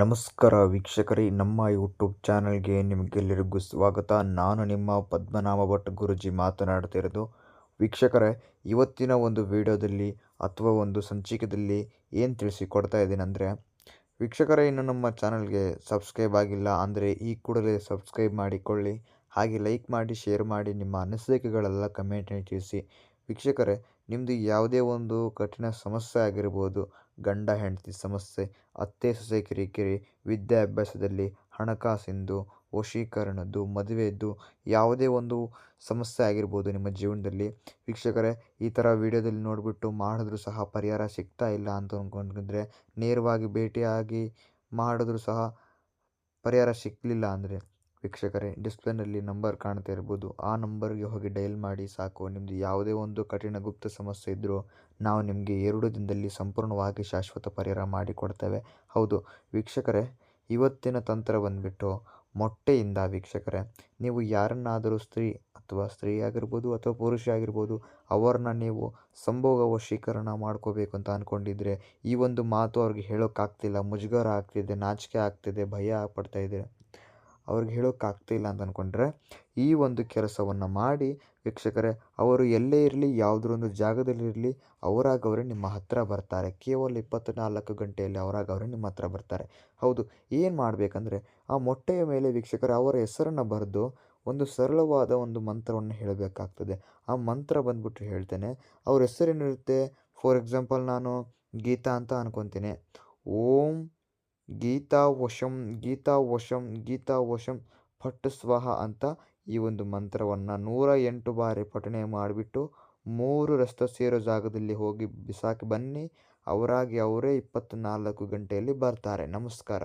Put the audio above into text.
ನಮಸ್ಕಾರ ವೀಕ್ಷಕರೇ, ನಮ್ಮ ಯೂಟ್ಯೂಬ್ ಚಾನಲ್ಗೆ ನಿಮಗೆಲ್ಲರಿಗೂ ಸ್ವಾಗತ. ನಾನು ನಿಮ್ಮ ಪದ್ಮನಾಭ ಭಟ್ ಗುರುಜಿ ಮಾತನಾಡ್ತಿರೋದು ವೀಕ್ಷಕರೇ, ಇವತ್ತಿನ ಒಂದು ವಿಡಿಯೋದಲ್ಲಿ ಅಥವಾ ಒಂದು ಸಂಚಿಕೆಯಲ್ಲಿ ಏನು ತಿಳಿಸಿಕೊಡ್ತಾ ಇದ್ದೀನಿ ಅಂದರೆ, ವೀಕ್ಷಕರೇ, ಇನ್ನು ನಮ್ಮ ಚಾನಲ್ಗೆ ಸಬ್ಸ್ಕ್ರೈಬ್ ಆಗಿಲ್ಲ ಅಂದರೆ ಈ ಕೂಡಲೇ ಸಬ್ಸ್ಕ್ರೈಬ್ ಮಾಡಿಕೊಳ್ಳಿ. ಹಾಗೆ ಲೈಕ್ ಮಾಡಿ, ಶೇರ್ ಮಾಡಿ, ನಿಮ್ಮ ಅನಿಸಿಕೆಗಳೆಲ್ಲ ಕಮೆಂಟ್ನಲ್ಲಿ ತಿಳಿಸಿ. ವೀಕ್ಷಕರೇ ನಿಮ್ಮದು ಯಾವುದೇ ಒಂದು ಕಠಿಣ ಸಮಸ್ಯೆ ಆಗಿರ್ಬೋದು, ಗಂಡ, ಹೆಂಡತಿ ಸಮಸ್ಯೆ, ಅತ್ತೆ, ಸೊಸೆ ಕಿರಿಕಿರಿ ವಿದ್ಯಾಭ್ಯಾಸದಲ್ಲಿ ಹಣಕಾಸಿಂದು, ವಶೀಕರಣದ್ದು ಮದುವೆಯದ್ದು ಯಾವುದೇ ಒಂದು ಸಮಸ್ಯೆ ಆಗಿರ್ಬೋದು ನಿಮ್ಮ ಜೀವನದಲ್ಲಿ. ವೀಕ್ಷಕರೇ, ಈ ಥರ ವಿಡಿಯೋದಲ್ಲಿ ನೋಡಿಬಿಟ್ಟು ಮಾಡಿದ್ರೂ ಸಹ ಪರಿಹಾರ ಸಿಗ್ತಾ ಇಲ್ಲ ಅಂತ ಅಂದ್ಕೊಂಡಿದ್ರೆ ನೇರವಾಗಿ ಭೇಟಿಯಾಗಿ ಮಾಡಿದ್ರೂ ಸಹ ಪರಿಹಾರ ಸಿಗಲಿಲ್ಲ ಅಂದರೆ ವೀಕ್ಷಕರೇ, ಡಿಸ್ಪ್ಲೇನಲ್ಲಿ ನಂಬರ್ ಕಾಣ್ತಾ ಇರ್ಬೋದು. ಆ ನಂಬರ್ಗೆ ಹೋಗಿ ಡಯಲ್ ಮಾಡಿ ಸಾಕು. ನಿಮ್ಮದು ಯಾವುದೇ ಒಂದು ಕಠಿಣ ಗುಪ್ತ ಸಮಸ್ಯೆ ಇದ್ದರೂ ನಾವು ನಿಮಗೆ ಎರಡು ದಿನದಲ್ಲಿ ಸಂಪೂರ್ಣವಾಗಿ ಶಾಶ್ವತ ಪರಿಹಾರ ಮಾಡಿಕೊಡ್ತೇವೆ. ಹೌದು, ವೀಕ್ಷಕರೇ, ಇವತ್ತಿನ ತಂತ್ರ ಬಂದುಬಿಟ್ಟು ಮೊಟ್ಟೆಯಿಂದ ವೀಕ್ಷಕರೇ, ನೀವು ಯಾರನ್ನಾದರೂ ಸ್ತ್ರೀ ಅಥವಾ ಸ್ತ್ರೀ ಆಗಿರ್ಬೋದು ಅಥವಾ ಪುರುಷ ಆಗಿರ್ಬೋದು, ಅವರನ್ನ ನೀವು ಸಂಭೋಗ ವಶೀಕರಣ ಮಾಡ್ಕೋಬೇಕು ಅಂತ ಅಂದ್ಕೊಂಡಿದ್ರೆ ಈ ಒಂದು ಮಾತು ಅವ್ರಿಗೆ ಹೇಳೋಕ್ಕಾಗ್ತಿಲ್ಲ. ಮುಜುಗರ ಆಗ್ತಿದೆ, ನಾಚಿಕೆ ಆಗ್ತಿದೆ, ಭಯ ಪಡ್ತಾ ಇದೆ. ಅವ್ರಿಗೆ ಹೇಳೋಕ್ಕಾಗ್ತಿಲ್ಲ ಅಂತ ಅಂದ್ಕೊಂಡ್ರೆ ಈ ಒಂದು ಕೆಲಸವನ್ನು ಮಾಡಿ ವೀಕ್ಷಕರೇ, ಅವರು ಎಲ್ಲೇ ಇರಲಿ ಯಾವುದರೊಂದು ಜಾಗದಲ್ಲಿರಲಿ ಅವರಾಗ ಅವರೇ ನಿಮ್ಮ ಹತ್ತಿರ ಬರ್ತಾರೆ. ಕೇವಲ ಇಪ್ಪತ್ತ್ನಾಲ್ಕು ಗಂಟೆಯಲ್ಲಿ ಅವರಾಗ ಅವರೇ ನಿಮ್ಮ ಹತ್ರ ಬರ್ತಾರೆ. ಹೌದು, ಏನು ಮಾಡಬೇಕಂದ್ರೆ ಆ ಮೊಟ್ಟೆಯ ಮೇಲೆ ವೀಕ್ಷಕರು ಅವರ ಹೆಸರನ್ನು ಬರೆದು ಒಂದು ಸರಳವಾದ ಒಂದು ಮಂತ್ರವನ್ನು ಹೇಳಬೇಕಾಗ್ತದೆ. ಆ ಮಂತ್ರ ಬಂದ್ಬಿಟ್ಟು ಹೇಳ್ತೇನೆ. ಅವ್ರ ಹೆಸರೇನಿರುತ್ತೆ? ಫಾರ್ ಎಕ್ಸಾಂಪಲ್ ನಾನು ಗೀತಾ ಅಂತ ಅನ್ಕೊತೀನಿ. ಓಂ ಗೀತಾ ವಶಂ ಗೀತಾ ವಶಂ ಗೀತಾ ವಶಂ ಫಟ್ ಸ್ವಹ ಅಂತ ಈ ಒಂದು ಮಂತ್ರವನ್ನು ನೂರ ಎಂಟು ಬಾರಿ ಪಠಣೆ ಮಾಡಿಬಿಟ್ಟು ಮೂರು ರಸ್ತೆ ಸೇರೋ ಜಾಗದಲ್ಲಿ ಹೋಗಿ ಬಿಸಾಕಿ ಬನ್ನಿ. ಅವರಾಗಿ ಅವರೇ ಇಪ್ಪತ್ತ್ನಾಲ್ಕು ಗಂಟೆಯಲ್ಲಿ ಬರ್ತಾರೆ. ನಮಸ್ಕಾರ.